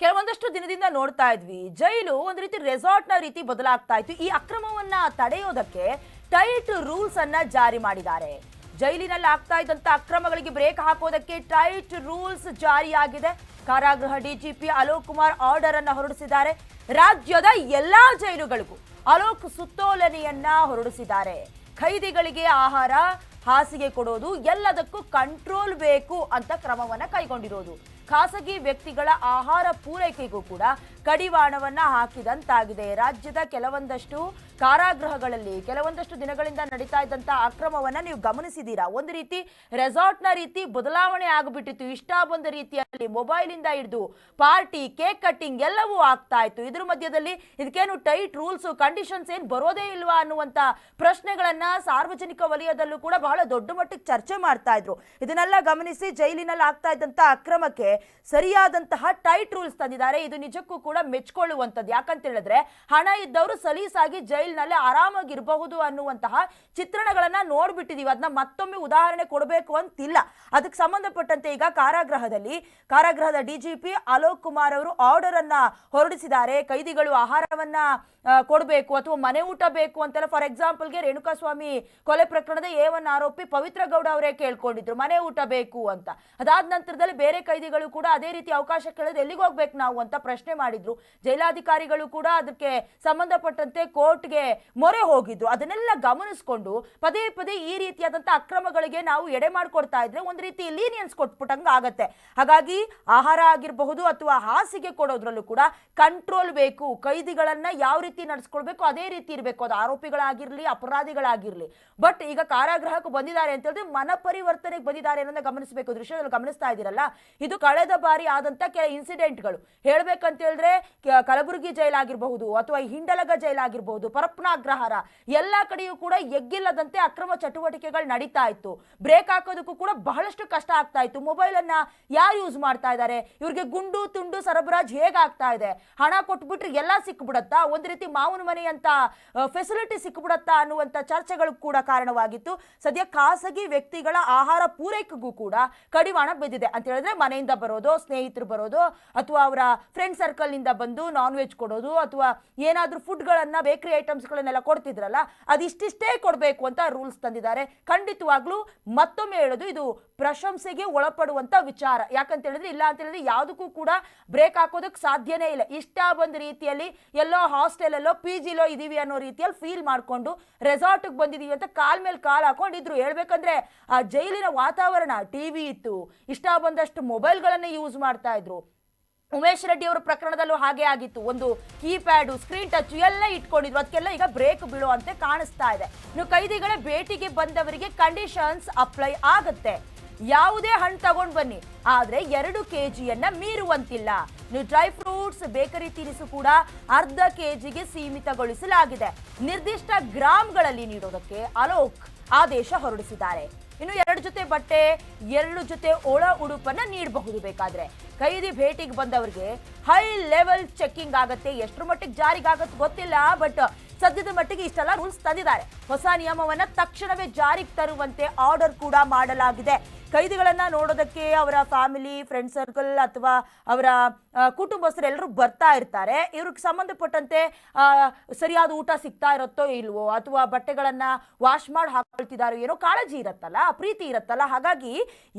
ಕೆಲವೊಂದಷ್ಟು ದಿನದಿಂದ ನೋಡ್ತಾ ಇದ್ವಿ. ಜೈಲು ಒಂದು ರೀತಿ ರೆಸಾರ್ಟ್ನ ರೀತಿ ಬದಲಾಗ್ತಾ ಇತ್ತು. ಈ ಅಕ್ರಮವನ್ನ ತಡೆಯೋದಕ್ಕೆ ಟೈಟ್ ರೂಲ್ಸ್ ಅನ್ನ ಜಾರಿ ಮಾಡಿದ್ದಾರೆ. ಜೈಲಿನಲ್ಲಿ ಆಗ್ತಾ ಇದ್ದಂತ ಅಕ್ರಮಗಳಿಗೆ ಬ್ರೇಕ್ ಹಾಕೋದಕ್ಕೆ ಟೈಟ್ ರೂಲ್ಸ್ ಜಾರಿಯಾಗಿದೆ. ಕಾರಾಗೃಹ ಡಿಜಿಪಿ ಅಲೋಕ್ ಕುಮಾರ್ ಆರ್ಡರ್ ಅನ್ನ ಹೊರಡಿಸಿದ್ದಾರೆ. ರಾಜ್ಯದ ಎಲ್ಲಾ ಜೈಲುಗಳಿಗೂ ಅಲೋಕ್ ಸುತ್ತೋಲನೆಯನ್ನ ಹೊರಡಿಸಿದ್ದಾರೆ. ಖೈದಿಗಳಿಗೆ ಆಹಾರ, ಹಾಸಿಗೆ ಕೊಡೋದು ಎಲ್ಲದಕ್ಕೂ ಕಂಟ್ರೋಲ್ ಬೇಕು ಅಂತ ಕ್ರಮವನ್ನ ಕೈಗೊಂಡಿರೋದು. ಖಾಸಗಿ ವ್ಯಕ್ತಿಗಳ ಆಹಾರ ಪೂರೈಕೆಗೂ ಕೂಡ ಕಡಿವಾಣವನ್ನ ಹಾಕಿದಂತಾಗಿದೆ. ರಾಜ್ಯದ ಕೆಲವೊಂದಷ್ಟು ಕಾರಾಗೃಹಗಳಲ್ಲಿ ಕೆಲವೊಂದಷ್ಟು ದಿನಗಳಿಂದ ನಡೀತಾ ಇದ್ದಂತ ಅಕ್ರಮವನ್ನ ನೀವು ಗಮನಿಸಿದೀರಾ? ಒಂದು ರೀತಿ ರೆಸಾರ್ಟ್ನ ರೀತಿ ಬದಲಾವಣೆ ಆಗಿಬಿಟ್ಟಿತ್ತು. ಇಷ್ಟ ಬಂದ ರೀತಿಯಲ್ಲಿ ಮೊಬೈಲ್ ಇಂದ ಹಿಡಿದು ಪಾರ್ಟಿ, ಕೇಕ್ ಕಟ್ಟಿಂಗ್ ಎಲ್ಲವೂ ಆಗ್ತಾ ಇತ್ತು. ಇದ್ರ ಮಧ್ಯದಲ್ಲಿ ಇದಕ್ಕೇನು ಟೈಟ್ ರೂಲ್ಸ್, ಕಂಡೀಷನ್ಸ್ ಏನು ಬರೋದೇ ಇಲ್ವಾ ಅನ್ನುವಂತ ಪ್ರಶ್ನೆಗಳನ್ನ ಸಾರ್ವಜನಿಕ ವಲಯದಲ್ಲೂ ಕೂಡ ಬಹಳ ದೊಡ್ಡ ಮಟ್ಟಕ್ಕೆ ಚರ್ಚೆ ಮಾಡ್ತಾ ಇದ್ರು. ಇದನ್ನೆಲ್ಲ ಗಮನಿಸಿ ಜೈಲಿನಲ್ಲಿ ಆಗ್ತಾ ಇದ್ದಂತ ಅಕ್ರಮಕ್ಕೆ ಸರಿಯಾದಂತಹ ಟೈಟ್ ರೂಲ್ಸ್ ತಂದಿದ್ದಾರೆ. ಇದು ನಿಜಕ್ಕೂ ಕೂಡ ಮೆಚ್ಕೊಳ್ಳುವಂಥದ್ದು. ಯಾಕಂತ ಹೇಳಿದ್ರೆ ಹಣ ಇದ್ದವರು ಸಲೀಸಾಗಿ ಜೈಲಿನಲ್ಲಿ ಆರಾಮಾಗಿರಬಹುದು ಅನ್ನುವಂತಹ ಚಿತ್ರಣಗಳನ್ನ ನೋಡ್ಬಿಟ್ಟಿದೀವಿ. ಅದನ್ನ ಮತ್ತೊಮ್ಮೆ ಉದಾಹರಣೆ ಕೊಡಬೇಕು ಅಂತಿಲ್ಲ. ಅದಕ್ಕೆ ಸಂಬಂಧಪಟ್ಟಂತೆ ಈಗ ಕಾರಾಗೃಹದಲ್ಲಿ, ಕಾರಾಗೃಹದ ಡಿಜಿಪಿ ಅಲೋಕ್ ಕುಮಾರ್ ಅವರು ಆರ್ಡರ್ ಅನ್ನ ಹೊರಡಿಸಿದ್ದಾರೆ. ಕೈದಿಗಳು ಆಹಾರವನ್ನ ಕೊಡಬೇಕು ಅಥವಾ ಮನೆ ಊಟ ಬೇಕು ಅಂತೆಲ್ಲ. ಫಾರ್ ಎಕ್ಸಾಂಪಲ್ಗೆ ರೇಣುಕಾಸ್ವಾಮಿ ಕೊಲೆ ಪ್ರಕರಣದ ಎ ಒನ್ ಆರೋಪಿ ಪವಿತ್ರ ಗೌಡ ಅವರೇ ಕೇಳ್ಕೊಂಡಿದ್ರು. ಮನೆ ಊಟ ಬೇಕು ಅಂತ. ಅದಾದ ನಂತರದಲ್ಲಿ ಬೇರೆ ಕೈದಿಗಳು ಕೂಡ ಅದೇ ರೀತಿ ಅವಕಾಶ ಕೇಳಿದ್ರೆ ಎಲ್ಲಿಗೆ ಹೋಗ್ಬೇಕು ನಾವು ಅಂತ ಪ್ರಶ್ನೆ ಮಾಡಿದ್ರು. ಜೈಲಾಧಿಕಾರಿಗಳು ಕೂಡ ಅದಕ್ಕೆ ಸಂಬಂಧಪಟ್ಟಂತೆ ಕೋರ್ಟ್ಗೆ ಮೊರೆ ಹೋಗಿದ್ರು ಅದನ್ನೆಲ್ಲ ಗಮನಿಸಿಕೊಂಡು ಪದೇ ಪದೇ ಈ ರೀತಿಯಾದಂಥ ಅಕ್ರಮಗಳಿಗೆ ನಾವು ಎಡೆ ಮಾಡ್ಕೊಡ್ತಾ ಇದ್ರೆ ಒಂದು ರೀತಿ ಲೀನಿಯನ್ಸ್ ಕೊಟ್ಬಿಟ್ಟಂಗೆ ಆಗತ್ತೆ. ಹಾಗಾಗಿ ಆಹಾರ ಆಗಿರಬಹುದು ಅಥವಾ ಹಾಸಿಗೆ ಕೊಡೋದ್ರಲ್ಲೂ ಕೂಡ ಕಂಟ್ರೋಲ್ ಬೇಕು. ಕೈದಿಗಳನ್ನ ಯಾವ ರೀತಿ ನಡೆಸ್ಕೊಳ್ಬೇಕು, ಅದೇ ರೀತಿ ಇರಬೇಕು. ಅದು ಆರೋಪಿಗಳಾಗಿರಲಿ, ಅಪರಾಧಿಗಳಾಗಿರಲಿ. ಬಟ್ ಈಗ ಕಾರಾಗೃಹಕ್ಕೆ ಬಂದಿದ್ದಾರೆ ಅಂತ ಹೇಳಿದ್ರೆ ಮನ ಪರಿವರ್ತನೆಗೆ ಬಂದಿದ್ದಾರೆ ಅನ್ನೋದನ್ನ ಗಮನಿಸಬೇಕು. ದೃಶ್ಯದಲ್ಲಿ ಗಮನಿಸ್ತಾ ಇದ್ದೀರಲ್ಲ? ಇದು ಕಳೆದ ಬಾರಿ ಆದಂತ ಕೆಲ ಇನ್ಸಿಡೆಂಟ್ಗಳು ಹೇಳ್ಬೇಕಂತ ಹೇಳಿದ್ರೆ ಕಲಬುರಗಿ ಜೈಲಾಗಿರಬಹುದು ಅಥವಾ ಹಿಂಡಲಗ ಜೈಲಾಗಿರಬಹುದು ಪರಪ್ನಾಗ್ರಹಾರ, ಎಲ್ಲ ಕಡೆಯೂ ಕೂಡ ಎಗ್ಗಿಲ್ಲದಂತೆ ಅಕ್ರಮ ಚಟುವಟಿಕೆಗಳು ನಡೀತಾ ಇತ್ತು. ಬ್ರೇಕ್ ಹಾಕೋದಕ್ಕೂ ಕೂಡ ಬಹಳಷ್ಟು ಕಷ್ಟ ಆಗ್ತಾ ಇತ್ತು. ಮೊಬೈಲ್ ಅನ್ನ ಯಾರು ಯೂಸ್ ಮಾಡ್ತಾ ಇದ್ದಾರೆ ಇವ್ರಿಗೆ ಗುಂಡು, ತುಂಡು, ಸರಬರಾಜು ಹೇಗಾಗ್ತಾ ಇದೆ? ಹಣ ಕೊಟ್ಬಿಟ್ರೆ ಎಲ್ಲ ಸಿಕ್ಬಿಡತ್ತಾ? ಒಂದು ರೀತಿ ಮಾವನ ಮನೆ ಅಂತ ಫೆಸಿಲಿಟಿ ಸಿಕ್ಬಿಡತ್ತಾ ಅನ್ನುವಂಥ ಚರ್ಚೆಗಳು ಕೂಡ ಕಾರಣವಾಗಿತ್ತು. ಸದ್ಯ ಖಾಸಗಿ ವ್ಯಕ್ತಿಗಳ ಆಹಾರ ಪೂರೈಕೆಗೂ ಕೂಡ ಕಡಿವಾಣ ಬಿದ್ದಿದೆ. ಅಂತ ಹೇಳಿದ್ರೆ ಮನೆಯಿಂದ ಬರೋದು, ಸ್ನೇಹಿತರು ಬರೋದು, ಅಥವಾ ಅವರ ಫ್ರೆಂಡ್ ಬಂದು ನಾನ್ ವೆಜ್ ಕೊಡೋದು ಅಥವಾ ಏನಾದರೂ ಫುಡ್ಗಳನ್ನು ಬೇಕರಿ ಐಟಮ್ಸ್ಗಳನ್ನೆಲ್ಲ ಕೊಡ್ತಿದ್ರಲ್ಲ, ಅದಿಷ್ಟಿಷ್ಟೇ ಕೊಡಬೇಕು ಅಂತ ರೂಲ್ಸ್ ತಂದಿದ್ದಾರೆ. ಖಂಡಿತವಾಗ್ಲೂ ಮತ್ತೊಮ್ಮೆ ಹೇಳೋದು, ಇದು ಪ್ರಶಂಸೆಗೆ ಒಳಪಡುವಂಥ ವಿಚಾರ. ಯಾಕಂತ ಹೇಳಿದ್ರೆ, ಇಲ್ಲ ಅಂತ ಹೇಳಿದ್ರೆ ಯಾವುದಕ್ಕೂ ಕೂಡ ಬ್ರೇಕ್ ಹಾಕೋದಕ್ಕೆ ಸಾಧ್ಯನೇ ಇಲ್ಲ. ಇಷ್ಟ ಬಂದ ರೀತಿಯಲ್ಲಿ ಎಲ್ಲೋ ಹಾಸ್ಟೆಲಲ್ಲೋ ಪಿ ಜಿಲೋ ಇದೀವಿ ಅನ್ನೋ ರೀತಿಯಲ್ಲಿ ಫೀಲ್ ಮಾಡಿಕೊಂಡು ರೆಸಾರ್ಟಿಗೆ ಬಂದಿದ್ದೀವಿ ಅಂತ ಕಾಲ್ ಮೇಲೆ ಕಾಲ್ ಹಾಕೊಂಡಿದ್ರು. ಹೇಳ್ಬೇಕಂದ್ರೆ, ಆ ಜೈಲಿನ ವಾತಾವರಣ ಟಿ ವಿ ಇತ್ತು. ಇಷ್ಟ ಬಂದಷ್ಟು ಮೊಬೈಲ್ಗಳನ್ನು ಯೂಸ್ ಮಾಡ್ತಾ ಇದ್ರು. ಉಮೇಶ್ ರೆಡ್ಡಿ ಅವರ ಪ್ರಕರಣದಲ್ಲೂ ಹಾಗೆ ಆಗಿತ್ತು. ಒಂದು ಕೀಪ್ಯಾಡು, ಸ್ಕ್ರೀನ್ ಟಚ್ ಎಲ್ಲ ಇಟ್ಕೊಂಡಿದ್ರು. ಅದಕ್ಕೆಲ್ಲ ಈಗ ಬ್ರೇಕ್ ಬೀಳುವಂತೆ ಕಾಣಿಸ್ತಾ ಇದೆ. ಇನ್ನು ಕೈದಿಗಳ ಭೇಟಿಗೆ ಬಂದವರಿಗೆ ಕಂಡೀಷನ್ಸ್ ಅಪ್ಲೈ ಆಗುತ್ತೆ. ಯಾವುದೇ ಹಣ್ಣು ತಗೊಂಡ್ ಬನ್ನಿ. ಆದ್ರೆ ಎರಡು ಕೆಜಿಯನ್ನ ಮೀರುವಂತಿಲ್ಲ. ನೀವು ಡ್ರೈ ಫ್ರೂಟ್ಸ್, ಬೇಕರಿ ತಿನಿಸು ಕೂಡ ಅರ್ಧ ಕೆಜಿಗೆ ಸೀಮಿತಗೊಳಿಸಲಾಗಿದೆ. ನಿರ್ದಿಷ್ಟ ಗ್ರಾಮ್ಗಳಲ್ಲಿ ನೀಡೋದಕ್ಕೆ ಅಲೋಕ್ ಆದೇಶ ಹೊರಡಿಸಿದ್ದಾರೆ. ಇನ್ನು ಎರಡು ಜೊತೆ ಬಟ್ಟೆ, ಎರಡು ಜೊತೆ ಒಳ ಉಡುಪನ್ನ ನೀಡಬಹುದು ಬೇಕಾದ್ರೆ. ಕೈದಿ ಭೇಟಿಗೆ ಬಂದವರಿಗೆ ಹೈ ಲೆವೆಲ್ ಚೆಕ್ಕಿಂಗ್ ಆಗುತ್ತೆ. ಎಷ್ಟರ ಮಟ್ಟಿಗೆ ಜಾರಿಗಾಗತ್ತೆ ಗೊತ್ತಿಲ್ಲ ಬಟ್ ಸದ್ಯದ ಮಟ್ಟಿಗೆ ಇಷ್ಟೆಲ್ಲ ರೂಲ್ಸ್ ತಂದಿದ್ದಾರೆ. ಹೊಸ ನಿಯಮವನ್ನ ತಕ್ಷಣವೇ ಜಾರಿಗೆ ತರುವಂತೆ ಆರ್ಡರ್ ಕೂಡ ಮಾಡಲಾಗಿದೆ. ಕೈದಿಗಳನ್ನ ನೋಡೋದಕ್ಕೆ ಅವರ ಫ್ಯಾಮಿಲಿ ಫ್ರೆಂಡ್ ಸರ್ಕಲ್ ಅಥವಾ ಅವರ ಕುಟುಂಬಸ್ಥರು ಎಲ್ಲರೂ ಬರ್ತಾ ಇರ್ತಾರೆ. ಇವ್ರಿಗೆ ಸಂಬಂಧಪಟ್ಟಂತೆ ಸರಿಯಾದ ಊಟ ಸಿಗ್ತಾ ಇರುತ್ತೋ ಇಲ್ವೋ ಅಥವಾ ಬಟ್ಟೆಗಳನ್ನ ವಾಶ್ ಮಾಡಿ ಹಾಕೊಳ್ತಿದಾರೋ ಏನೋ ಕಾಳಜಿ ಇರತ್ತಲ್ಲ, ಪ್ರೀತಿ ಇರತ್ತಲ್ಲ, ಹಾಗಾಗಿ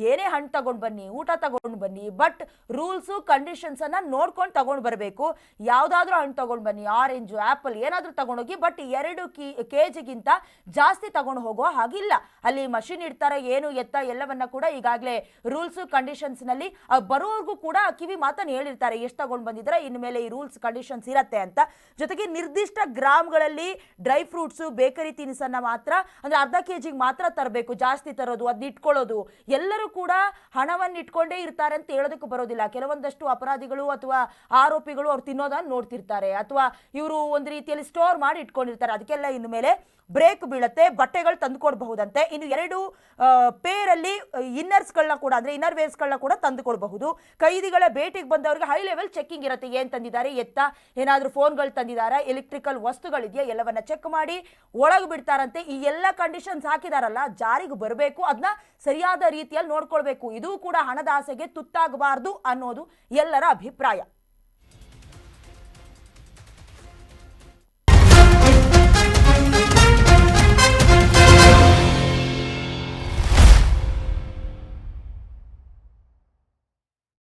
ಏನೇ ಹಣ್ಣು ತಗೊಂಡು ಬನ್ನಿ, ಊಟ ತಗೊಂಡು ಬನ್ನಿ ಬಟ್ ರೂಲ್ಸು ಕಂಡೀಷನ್ಸ್ ಅನ್ನ ನೋಡ್ಕೊಂಡು ತಗೊಂಡು ಬರಬೇಕು. ಯಾವುದಾದ್ರೂ ಹಣ್ಣು ತಗೊಂಡು ಬನ್ನಿ ಆರೆಂಜು ಆಪಲ್ ಏನಾದ್ರೂ ತಗೊಂಡೋಗಿ ಬಟ್ ಎರಡು ಕಿ ಕೆ ಜಿಗಿಂತ ಜಾಸ್ತಿ ತಗೊಂಡು ಹೋಗೋ ಹಾಗಿಲ್ಲ. ಅಲ್ಲಿ ಮಷಿನ್ ಇಡ್ತಾರೆ, ಏನು ಎತ್ತ ಎಲ್ಲವನ್ನ ಕೂಡ ಈಗಾಗಲೇ ರೂಲ್ಸ್ ಕಂಡೀಷನ್ಸ್ನಲ್ಲಿ ಬರೋವರೆಗೂ ಕೂಡ ಕಿವಿ ಮಾತನ್ನು ಹೇಳಿರ್ತಾರೆ, ಎಷ್ಟು ತಗೊಂಡು ಬಂದಿದ್ರೆ ಇನ್ಮೇಲೆ ಈ ರೂಲ್ಸ್ ಕಂಡೀಷನ್ಸ್ ಇರತ್ತೆ ಅಂತ. ಜೊತೆಗೆ ನಿರ್ದಿಷ್ಟ ಗ್ರಾಮ್ಗಳಲ್ಲಿ ಡ್ರೈ ಫ್ರೂಟ್ಸ್, ಬೇಕರಿ ತಿನಿಸನ್ನ ಮಾತ್ರ, ಅಂದ್ರೆ ಅರ್ಧ ಕೆ ಜಿಗೆ ಮಾತ್ರ ತರಬೇಕು, ಜಾಸ್ತಿ ತರೋದು ಅದನ್ನ ಇಟ್ಕೊಳ್ಳೋದು. ಎಲ್ಲರೂ ಕೂಡ ಹಣವನ್ನು ಇಟ್ಕೊಂಡೇ ಇರ್ತಾರೆ ಅಂತ ಹೇಳೋದಕ್ಕೂ ಬರೋದಿಲ್ಲ. ಕೆಲವೊಂದಷ್ಟು ಅಪರಾಧಿಗಳು ಅಥವಾ ಆರೋಪಿಗಳು ಅವ್ರು ತಿನ್ನೋದನ್ನ ನೋಡ್ತಿರ್ತಾರೆ. ಅಥವಾ ಇವರು ಒಂದು ರೀತಿಯಲ್ಲಿ ಸ್ಟೋರ್ ಮಾಡಿ ಇಟ್ಕೊಂಡಿರ್ತಾರೆ. ಅದಕ್ಕೆಲ್ಲ ಇನ್ನು ಮೇಲೆ ಬ್ರೇಕ್ ಬೀಳುತ್ತೆ, ಬಟ್ಟೆಗಳು ತಂದುಕೊಡ್ಬಹುದಂತೆ. ಇನ್ನು ಎರಡು ಪೇರಲ್ಲಿ ಇನ್ನರ್ಸ್ಗಳನ್ನ ಕೂಡ, ಅಂದ್ರೆ ಇನ್ನರ್ ವೇರ್ಸ್ಗಳನ್ನ ಕೂಡ ತಂದು ಕೊಡಬಹುದು ಕೈದಿಗಳ ಭೇಟಿಗೆ ಬಂದವರಿಗೆ ಹೈ ಲೆವೆಲ್ ಚೆಕ್ಕಿಂಗ್ ಇರುತ್ತೆ. ಏನ್ ತಂದಿದ್ದಾರೆ? ಎತ್ತ, ಏನಾದರೂ ಫೋನ್ಗಳು ತಂದಿದ್ದಾರೆ ಎಲೆಕ್ಟ್ರಿಕಲ್ ವಸ್ತುಗಳಿದೆಯಾ? ಎಲ್ಲವನ್ನ ಚೆಕ್ ಮಾಡಿ ಒಳಗೆ ಬಿಡ್ತಾರಂತೆ. ಈ ಎಲ್ಲ ಕಂಡೀಷನ್ಸ್ ಹಾಕಿದಾರಲ್ಲ, ಜಾರಿಗೆ ಬರಬೇಕು. ಅದನ್ನ ಸರಿಯಾದ ರೀತಿಯಲ್ಲಿ ನೋಡ್ಕೊಳ್ಬೇಕು. ಇದು ಕೂಡ ಹಣದ ಆಸೆಗೆ ತುತ್ತಾಗಬಾರ್ದು ಅನ್ನೋದು ಎಲ್ಲರ ಅಭಿಪ್ರಾಯ.